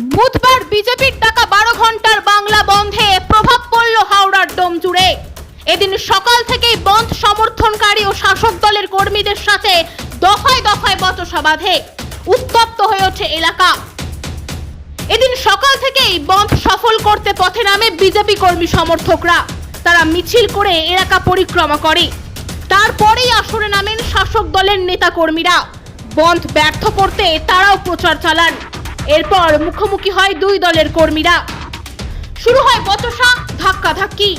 বুধবার বিজেপির ডাকা বারো ঘণ্টার বাংলা বন্ধে প্রভাব পড়ল হাওড়ার ডোম জুড়ে। এদিন সকাল থেকেই বন্ধ সমর্থনকারী ও শাসক দলের কর্মীদের সাথে দফায় দফায় বচসা বাঁধে, উত্তপ্ত হয়ে ওঠে এলাকা। এদিন সকাল থেকেই বন্ধ সফল করতে পথে নামে বিজেপি কর্মী সমর্থকরা। তারা মিছিল করে এলাকা পরিক্রমা করে। তারপরেই আসরে নামেন শাসক দলের নেতা কর্মীরা বন্ধ ব্যর্থ করতে তারাও প্রচার চালান। এরপর মুখোমুখি হয় দুই দলের কর্মীরা। শুরু হয় বচসা, ধাক্কাধাক্কি।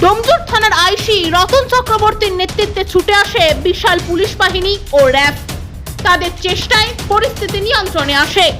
ডোমজুর থানার আইসি রতন চক্রবর্তীর নেতৃত্বে ছুটে আসে বিশাল পুলিশ বাহিনী ও র্যাব। তাদের চেষ্টায় পরিস্থিতি নিয়ন্ত্রণে আসে।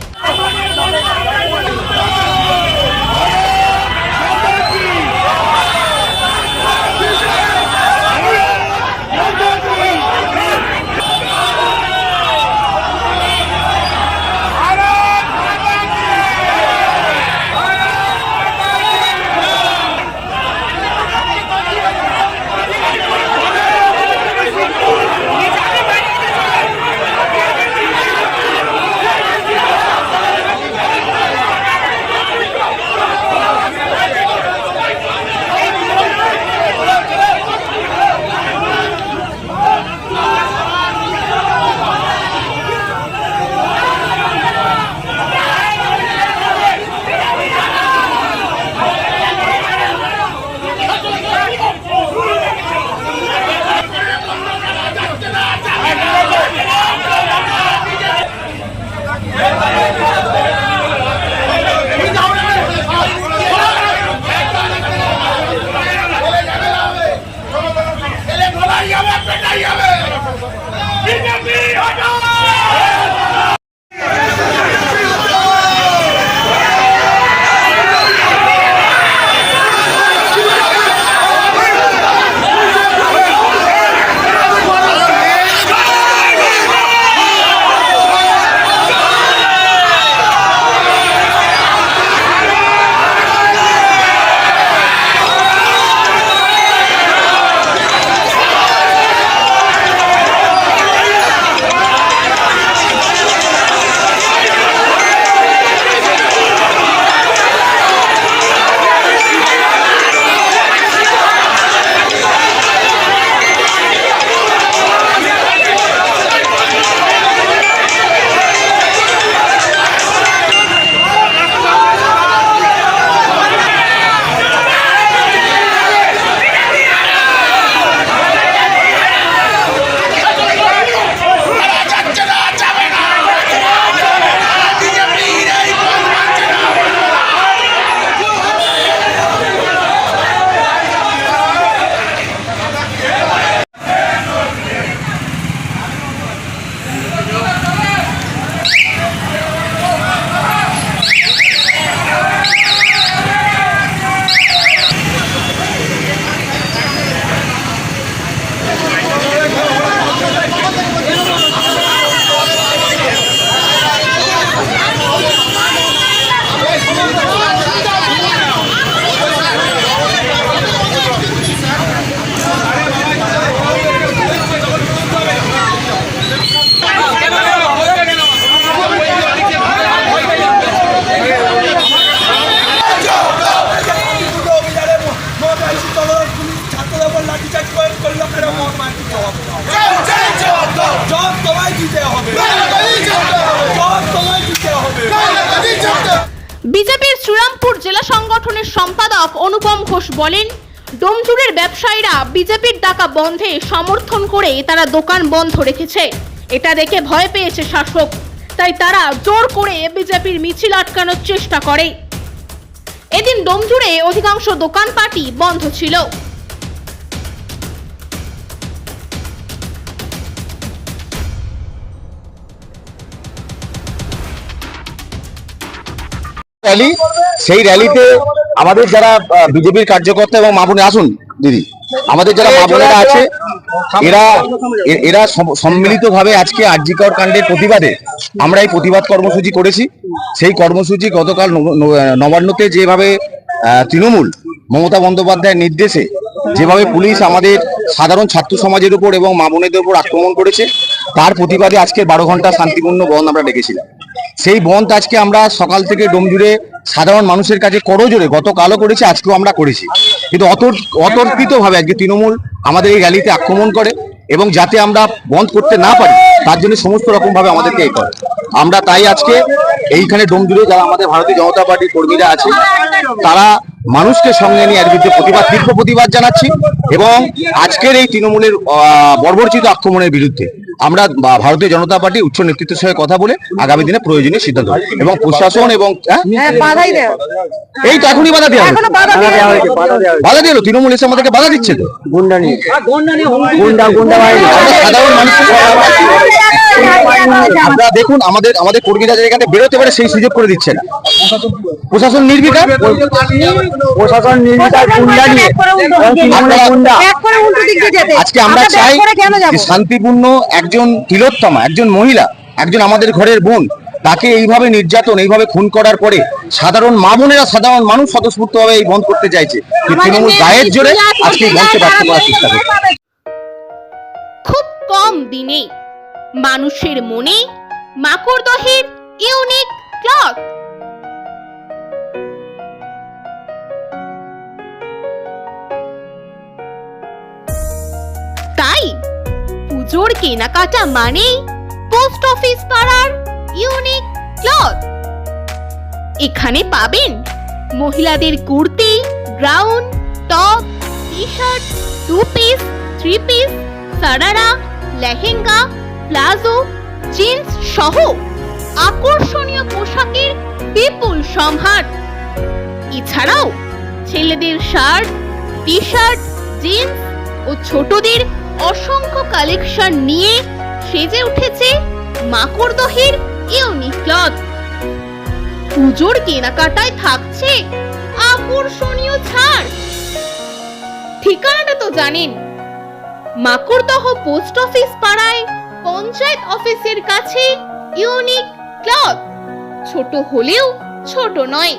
শ্রীরামপুর জেলা সংগঠনের সম্পাদক অনুপম ঘোষ বলেন ডোমজুরের ব্যবসায়ীরা বিজেপির ডাকা বন্ধে সমর্থন করে তারা দোকান বন্ধ রেখেছে। এটা দেখে ভয় পেয়েছে শাসক। তাই তারা জোর করে বিজেপির মিছিল আটকানোর চেষ্টা করে। এদিন ডোমজুড়ে অধিকাংশ দোকানপাটি বন্ধ ছিল। র্যালি সেই র্যালিতে আমাদের যারা বিজেপির কার্যকর্তা এবং মা বোনে আসুন, দিদি। আমাদের যারা মাবনেরা আছে, এরা এরা সম্মিলিত ভাবে আজকে আরজিকর কাণ্ডের প্রতিবাদে আমরা এই প্রতিবাদ কর্মসূচি করেছি। সেই কর্মসূচি গতকাল নব- নবান্নতে যেভাবে তৃণমূল, মমতা বন্দ্যোপাধ্যায়ের নির্দেশে যেভাবে পুলিশ আমাদের সাধারণ ছাত্র সমাজের উপর এবং মা বোনেদের উপর আক্রমণ করেছে, তার প্রতিবাদে আজকে বারো ঘণ্টা শান্তিপূর্ণ বন্ধ আমরা ডেকেছিলাম। সেই বন্ধ আজকে আমরা সকাল থেকে ডোমজুড়ে সাধারণ মানুষের কাছে করো করজোরে গতকালও করেছি, আজকেও আমরা করেছি। কিন্তু অত অতর্কিত ভাবে আজকে তৃণমূল আমাদের এই র্যালিতে আক্রমণ করে এবং যাতে আমরা বন্ধ করতে না পারি, তার জন্য সমস্ত রকমভাবে আমাদেরকে এই করে। আমরা তাই আজকে এইখানে ডোমজুড়ে যারা আমাদের ভারতীয় জনতা পার্টির কর্মীরা আছে, তারা মানুষকে সঙ্গে নিয়ে এর বিরুদ্ধে প্রতিবাদ তীব্র প্রতিবাদ জানাচ্ছি এবং আজকের এই তৃণমূলের বর্বরচিত আক্রমণের বিরুদ্ধে আমরা বা- ভারতীয় জনতা পার্টি উচ্চ নেতৃত্বের সঙ্গে কথা বলে আগামী দিনে প্রয়োজনীয় সিদ্ধান্ত এবং প্রশাসন এবং হ্যাঁ? হ্যাঁ এই তো এখনই বাধা দেওয়া বাধা দিয়ে দিল তৃণমূল এসে আমাদেরকে বাধা দিচ্ছে তো। গুন্ডা নিয়ে। গুন্ডা গুন্ডা সাধারণ মানুষ আমরা দেখুন আমাদের আমাদের কর্মীরা এখানে বেরোতে পারে সেই সুযোগ করে দিচ্ছে না। প্রশাসন নির্বিকার? প্রশাসন নির্বিচার গুন্ডা নিয়ে। আজকে আমরা চাই শান্তিপূর্ণ একজন তিলোত্তমা একজন মহিলা একজন আমাদের ঘরের বোন তাকে এইভাবে নির্যাতন এইভাবে খুন করার পরে সাধারণ মা বোনেরা সাধারণ মানুষ স্বতঃস্ফূর্তভাবে এই বন্ধ করতে চাইছে। তৃণমূল গায়ের জোরে আজকে এই বন্ধকে ব্যর্থ করার চেষ্টা করছে। খুব কম দিনে মানুষের মনে মাকড়দহের ইউনিক ক্লথ। তাই পুজোর কেনাকাটা মানেই পোস্ট অফিস পাড়ার ইউনিক ক্লথ। এখানে পাবেন মহিলাদের kurti gown top T shirt two piece, three piece, sharara, lehenga palazzo, jeans সহ আকর্ষণীয় পোশাকের বিপুল সম্ভার। এছাড়াও ছেলেদের শার্ট টি শার্ট জিন্স ও ছোটদের অসংখ্য কালেকশন নিয়ে সেজে উঠেছে মাকড়দহের ইউনিক ক্লথ। পুজোর কেনাকাটায় থাকছে আকর্ষণীয় ছাড়। ঠিকানাটা তো জানেন। মাকড়দহ পোস্ট অফিস পাড়ায় পঞ্চায়েত অফিসের কাছে ইউনিক ক্লথ। ছোট হলেও ছোট নয়।